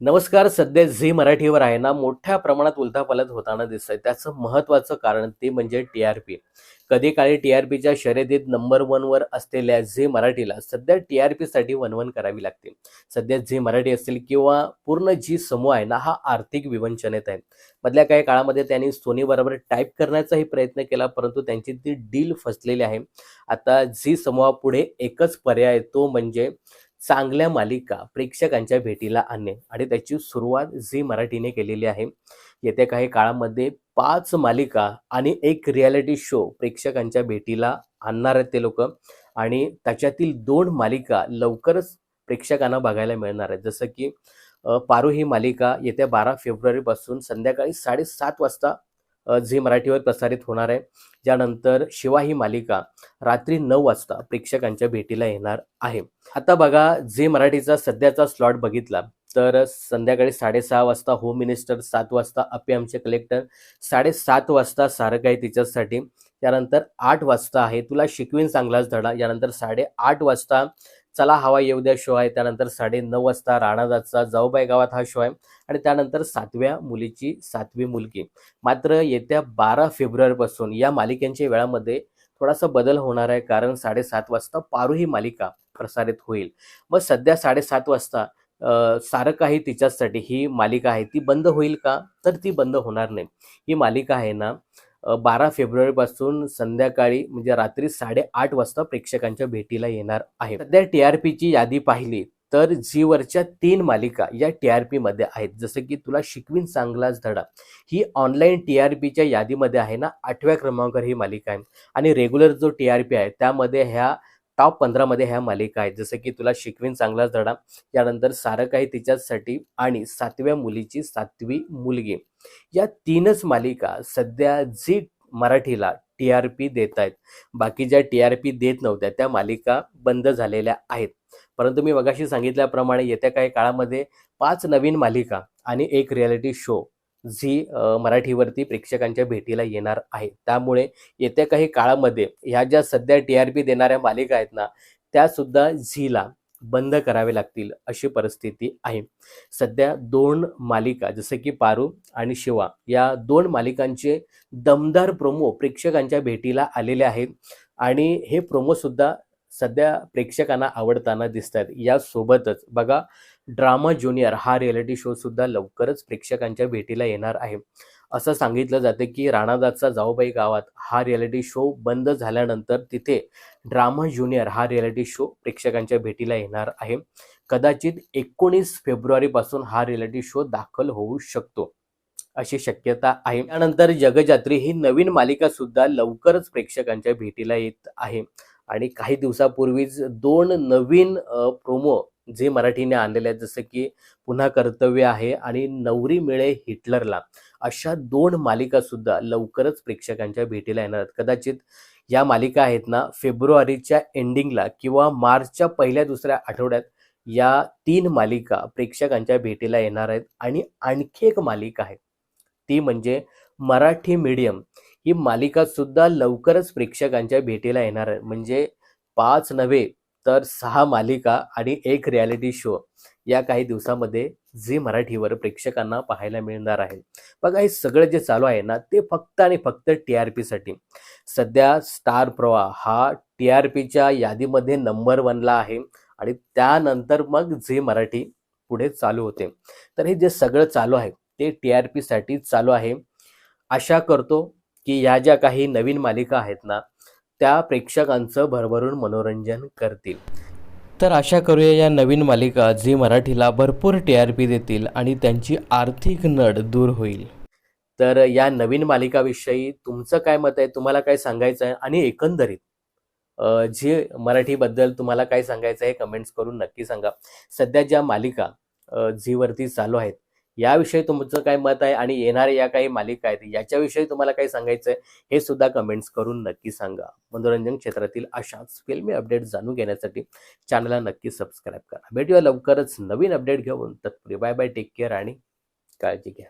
नमस्कार सध्या झी मराठीवर आहे ना मोठ्या प्रमाणात उलथापालथ होताना दिसत आहे त्याचं महत्वाचं कारण ते म्हणजे टी आर पी. कधी काळी टी आर पीच्या शर्यतीत नंबर वनवर असलेल्या झी मराठीला सध्या टी आर पीसाठी वनवन करावी लागते. सध्या झी मराठी असेल किंवा पूर्ण जी समूह आहे ना हा आर्थिक विवंचनेत आहे. मधल्या काही काळामध्ये त्यांनी सोनीबरोबर टाईप करण्याचाही प्रयत्न केला परंतु त्यांची ती डील फसलेली आहे. आता झी समूहापुढे एकच पर्याय तो म्हणजे चांगल्या मालिका प्रेक्षकांच्या भेटीला आणणे. आणि त्याची सुरुवात झी मराठीने केलेली आहे. येत्या काही काळामध्ये पाच मालिका आणि एक रियालिटी शो प्रेक्षकांच्या भेटीला आणणार आहेत ते लोक. आणि त्याच्यातील दोन मालिका लवकरच प्रेक्षकांना बघायला मिळणार आहेत. जसं की पारू ही मालिका येत्या बारा फेब्रुवारीपासून संध्याकाळी साडेसात वाजता झी मराठीवर प्रसारित होणार आहे. ज्यानंतर शिवा ही मालिका रात्री नऊ वाजता प्रेक्षकांच्या भेटीला येणार आहे. आता बघा झी मराठीचा सध्याचा स्लॉट बघितला तर संध्याकाळी साडेसहा वाजता होम मिनिस्टर सात वाजता अपे आमचे कलेक्टर साडेसात वाजता सारं काही तिच्यासाठी त्यानंतर आठ वाजता आहे. तुला शिकवीन चांगलाच धडा. यानंतर साडेआठ वाजता चला हवा येऊ द्या शो आहे. त्यानंतर साडे नऊ वाजता राणादाचा जाऊबाई गावात हा शो आहे. आणि त्यानंतर सातव्या मुलीची सातवी मुलगी. मात्र येत्या बारा फेब्रुवारीपासून या मालिकांच्या वेळामध्ये थोडासा बदल होणार आहे. कारण साडेसात वाजता पारू ही मालिका प्रसारित होईल. मग सध्या साडेसात वाजता सारं काही तिच्यासाठी ही मालिका आहे. ती बंद होईल का? तर ती बंद होणार नाही. ही मालिका आहे ना बारा फेब्रुवारीपासून संध्याकाळी म्हणजे रात्री साडेआठ वाजता प्रेक्षकांच्या भेटीला येणार आहे सध्या टी आर पीची यादी पाहिली तर झीवरच्या तीन मालिका या टी आर पीमध्ये आहेत. जसं की तुला शिकवीन चांगलाच धडा. ही ऑनलाईन टी आर पीच्या यादीमध्ये आहे ना आठव्या क्रमांकावर ही मालिका आहे. आणि रेग्युलर जो टी आर पी आहे त्यामध्ये ह्या टॉप पंधरामध्ये ह्या मालिका आहेत. जसं की तुला शिकवीन चांगलाच धडा. यानंतर सारं काही तिच्याचसाठी आणि सातव्या मुलीची सातवी मुलगी. या तीनच मालिका सध्या झी मराठीला टी आर पी देत आहेत. बाकी ज्या टी आर पी देत नव्हत्या त्या मालिका बंद झालेल्या आहेत. परंतु मी मगाशी सांगितल्याप्रमाणे येत्या काही काळामध्ये पाच नवीन मालिका आणि एक रियालिटी शो झी मराठीवरती प्रेक्षकांच्या भेटीला येणार आहे. त्यामुळे येत्या काही काळामध्ये ह्या ज्या सध्या टी आर पी देणाऱ्या मालिका आहेत ना त्या सुद्धा झीला बंद करावे लागतील अशी परिस्थिती आहे. सध्या दोन मालिका जसं की पारू आणि शिवा या दोन मालिकांचे दमदार प्रोमो प्रेक्षकांच्या भेटीला आलेले आहेत. आणि हे प्रोमो सुद्धा सध्या प्रेक्षकांना आवडताना दिसत आहेत यासोबतच बघा ड्रामा ज्युनियर हा रियालिटी शो सुद्धा लवकरच प्रेक्षकांच्या भेटीला येणार आहे. असं सांगितलं जातं की राणादासचा जाऊबाई गावात हा रियालिटी शो बंद झाल्यानंतर तिथे ड्रामा ज्युनियर हा रियालिटी शो प्रेक्षकांच्या भेटीला येणार आहे. कदाचित एकोणीस फेब्रुवारीपासून हा रियालिटी शो दाखल होऊ शकतो अशी शक्यता आहे. त्यानंतर जगजात्री ही नवीन मालिका सुद्धा लवकरच प्रेक्षकांच्या भेटीला येत आहे. आणि काही दिवसापूर्वीच दोन नवीन प्रोमो जे मराठीने आणलेले आहेत जसं की पुन्हा कर्तव्य आहे आणि नवरी मिळे हिटलरला अशा दोन मालिका सुद्धा लवकरच प्रेक्षकांच्या भेटीला येणार आहेत. कदाचित या मालिका आहेत ना फेब्रुवारीच्या एंडिंगला किंवा मार्चच्या पहिल्या दुसऱ्या आठवड्यात या तीन मालिका प्रेक्षकांच्या भेटीला येणार आहेत. आणि आणखी एक मालिका आहे ती म्हणजे मराठी मीडियम. ही मालिका सुद्धा लवकरच प्रेक्षकांच्या भेटीला येणार आहे. म्हणजे पाच नव्हे तर सहा मालिका आणि एक रियालिटी शो या काही दिवसामध्ये झी मराठीवर प्रेक्षकांना पाहायला मिळणार आहे. बघा हे सगळं जे चालू आहे ना ते फक्त आणि फक्त टी आर पीसाठी सध्या स्टार प्रवाह हा टी आर पीच्या यादीमध्ये नंबर वनला आहे आणि त्यानंतर मग झी मराठी पुढे चालू होते. तर हे जे सगळं चालू आहे ते टी आर पीसाठी चालू आहे. आशा करतो की या ज्या काही नवीन मालिका आहेत ना त्या प्रेक्षकांचं भरभरून मनोरंजन करतील. तर आशा करूया या नवीन मालिका झी मराठीला भरपूर टी आर पी देतील आणि त्यांची आर्थिक नड दूर होईल. तर या नवीन मालिकाविषयी तुमचं काय मत आहे? तुम्हाला काय सांगायचं आहे? आणि एकंदरीत जी झी मराठीबद्दल तुम्हाला काय सांगायचं आहे कमेंट्स करून नक्की सांगा. सध्या ज्या मालिका झीवरती चालू आहेत याविषयी तुमचं काय मत आहे आणि येणाऱ्या या काही मालिका आहेत याच्याविषयी तुम्हाला काय सांगायचं आहे हे सुद्धा कमेंट्स करून नक्की सांगा. मनोरंजन क्षेत्रातील अशाच फिल्मी अपडेट जाणून घेण्यासाठी चॅनलला नक्की सबस्क्राईब करा. भेटूया लवकरच नवीन अपडेट घेऊन. तत्पूर्वी बाय बाय टेक केअर आणि काळजी घ्या.